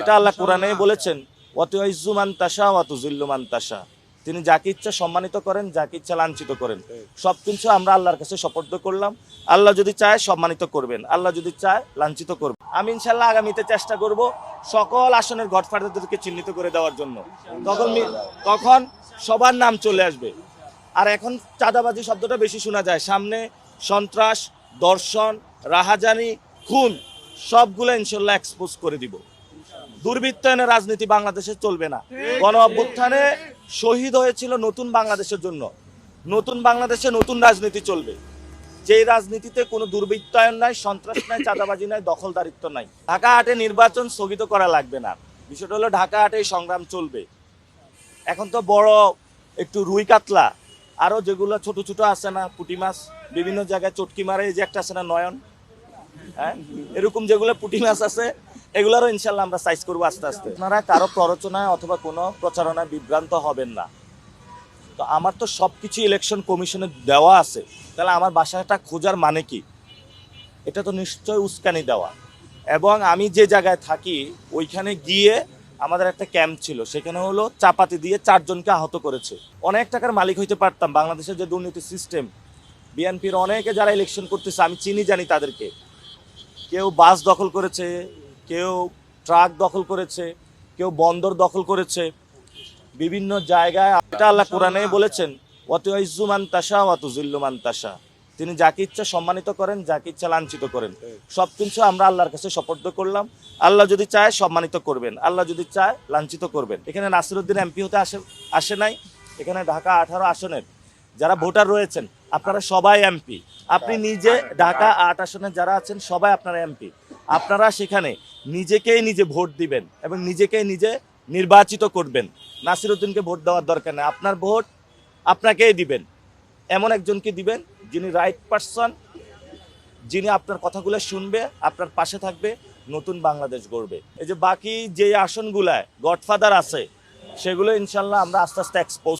এটা আল্লাহ কোরআনে বলেছেন অত ইজ্জুমান তাসা অত জিল্লুমান তাসা তিনি যাকে ইচ্ছা সম্মানিত করেন, যাকে ইচ্ছা লাঞ্ছিত করেন। সব কিছু আমরা আল্লাহর কাছে সপর্দ করলাম। আল্লাহ যদি চায় সম্মানিত করবেন, আল্লাহ যদি চায় লাঞ্ছিত করবেন। আমি ইনশাল্লাহ আগামীতে চেষ্টা করব সকল আসনের গডফাদারদেরকে চিহ্নিত করে দেওয়ার জন্য। তখন তখন সবার নাম চলে আসবে। আর এখন চাঁদাবাজি শব্দটা বেশি শোনা যায়। সামনে সন্ত্রাস, দর্শন, রাহাজানি, খুন, সবগুলো ইনশাল্লাহ এক্সপোজ করে দিব। দুর্বৃত্তায়নের রাজনীতি বাংলাদেশে চলবে না। গণ অভ্যুত্থানে শহীদ হয়েছিল নতুন বাংলাদেশের জন্য। নতুন বাংলাদেশে নতুন রাজনীতি চলবে। যেই রাজনীতিতে কোনো দুর্বৃত্তায়ন নাই সন্ত্রাস নাই চাঁদাবাজি নাই দখলদারিত্ব নাই ঢাকা হাটে নির্বাচন স্থগিত করা লাগবে না। বিষয়টা হলো ঢাকা হাটে সংগ্রাম চলবে। এখন তো বড় একটু রুই কাতলা। আরও যেগুলো ছোট ছোট আছে না পুঁটি মাছ বিভিন্ন জায়গায় চটকি মারে এই যে একটা আছে না নয়ন? হ্যাঁ? এরকম যেগুলো পুঁটি মাছ আছে এগুলোরও ইনশাল্লাহ আমরা সাইজ করব আস্তে আস্তে। আপনারা কারও প্ররোচনায় অথবা কোনো প্রচারণায় বিভ্রান্ত হবেন না। তো আমার তো সব কিছু ইলেকশন কমিশনে দেওয়া আছে। তাহলে আমার বাসাটা খোঁজার মানে কি? এটা তো নিশ্চয় উস্কানি দেওয়া। এবং আমি যে জায়গায় থাকি, ওইখানে গিয়ে আমাদের একটা ক্যাম্প ছিল। সেখানে হলো চাপাতি দিয়ে চারজনকে আহত করেছে। অনেক টাকার মালিক হইতে পারতাম। বাংলাদেশের যে দুর্নীতি সিস্টেম বিএনপির অনেকে যারা ইলেকশন করতেছে, আমি চিনি জানি তাদেরকে। কেউ বাস দখল করেছে কেউ ট্রাক দখল করেছে, কেউ বন্দর দখল করেছে। বিভিন্ন জায়গায় এটা আল্লাহ কোরআনে বলেছেন অত ইজ্জুমান তাসা অত জিল্লুমান তাসা তিনি যাকে ইচ্ছা সম্মানিত করেন, যাকে ইচ্ছা লাঞ্ছিত করেন। সব কিছু আমরা আল্লাহর কাছে সপর্দ করলাম। আল্লাহ যদি চায় সম্মানিত করবেন, আল্লাহ যদি চায় লাঞ্ছিত করবেন। এখানে নাসিরুদ্দিন এমপি হতে আসে আসে নাই। এখানে ঢাকা আঠারো আসনের যারা ভোটার রয়েছেন, আপনারা সবাই এমপি আপনি নিজে ঢাকা আট আসনে যারা আছেন, সবাই আপনারা এমপি আপনারা সেখানে নিজেকেই নিজে ভোট দিবেন এবং নিজেকেই নিজে নির্বাচিত করবেন। নাসিরুদ্দিনকে ভোট দেওয়ার দরকার নেই। আপনার ভোট আপনাকেই দিবেন। এমন একজনকে দিবেন যিনি রাইট পারসন যিনি আপনার কথাগুলো শুনবে, আপনার পাশে থাকবে, নতুন বাংলাদেশ গড়বে। এই যে বাকি যে আসনগুলায় গডফাদার আছে, সেগুলো ইনশাল্লাহ আমরা আস্তে আস্তে এক্সপোজ